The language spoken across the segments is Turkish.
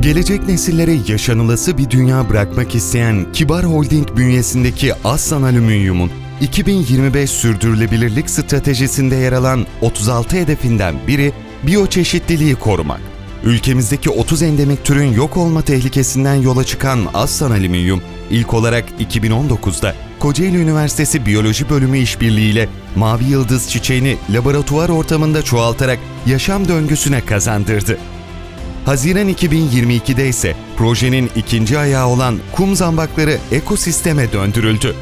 Gelecek nesillere yaşanılası bir dünya bırakmak isteyen Kibar Holding bünyesindeki Aslan Alüminyum'un 2025 sürdürülebilirlik stratejisinde yer alan 36 hedefinden biri biyoçeşitliliği korumak. Ülkemizdeki 30 endemik türün yok olma tehlikesinden yola çıkan Aslan Alüminyum, ilk olarak 2019'da Kocaeli Üniversitesi Biyoloji Bölümü işbirliğiyle mavi yıldız çiçeğini laboratuvar ortamında çoğaltarak yaşam döngüsüne kazandırdı. Haziran 2022'de ise projenin ikinci ayağı olan kum zambakları ekosisteme döndürüldü.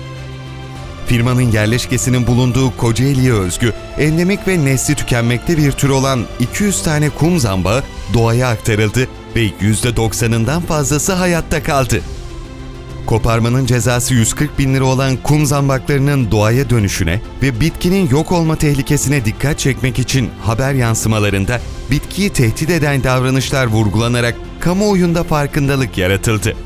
Firmanın yerleşkesinin bulunduğu Kocaeli'ye özgü, endemik ve nesli tükenmekte bir tür olan 200 tane kum zambağı doğaya aktarıldı ve %90'ından fazlası hayatta kaldı. Koparmanın cezası 140 bin lira olan kum zambaklarının doğaya dönüşüne ve bitkinin yok olma tehlikesine dikkat çekmek için haber yansımalarında bitkiyi tehdit eden davranışlar vurgulanarak kamuoyunda farkındalık yaratıldı.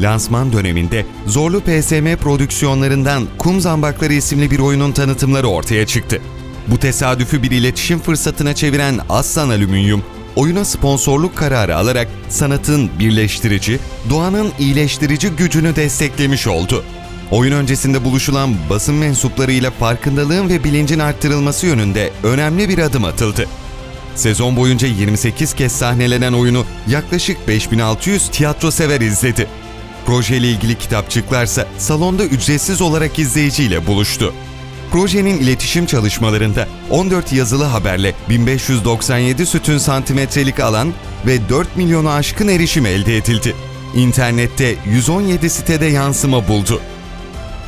Lansman döneminde Zorlu PSM prodüksiyonlarından Kum Zambakları isimli bir oyunun tanıtımları ortaya çıktı. Bu tesadüfü bir iletişim fırsatına çeviren Aslan Alüminyum, oyuna sponsorluk kararı alarak sanatın birleştirici, doğanın iyileştirici gücünü desteklemiş oldu. Oyun öncesinde buluşulan basın mensuplarıyla farkındalığın ve bilincin arttırılması yönünde önemli bir adım atıldı. Sezon boyunca 28 kez sahnelenen oyunu yaklaşık 5600 tiyatro sever izledi. Projeyle ilgili kitapçıklarsa salonda ücretsiz olarak izleyiciyle buluştu. Projenin iletişim çalışmalarında 14 yazılı haberle 1597 sütün santimetrelik alan ve 4 milyonu aşkın erişim elde edildi. İnternette 117 sitede yansıma buldu.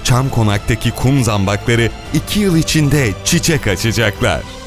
Çam Konak'taki kum zambakları 2 yıl içinde çiçek açacaklar.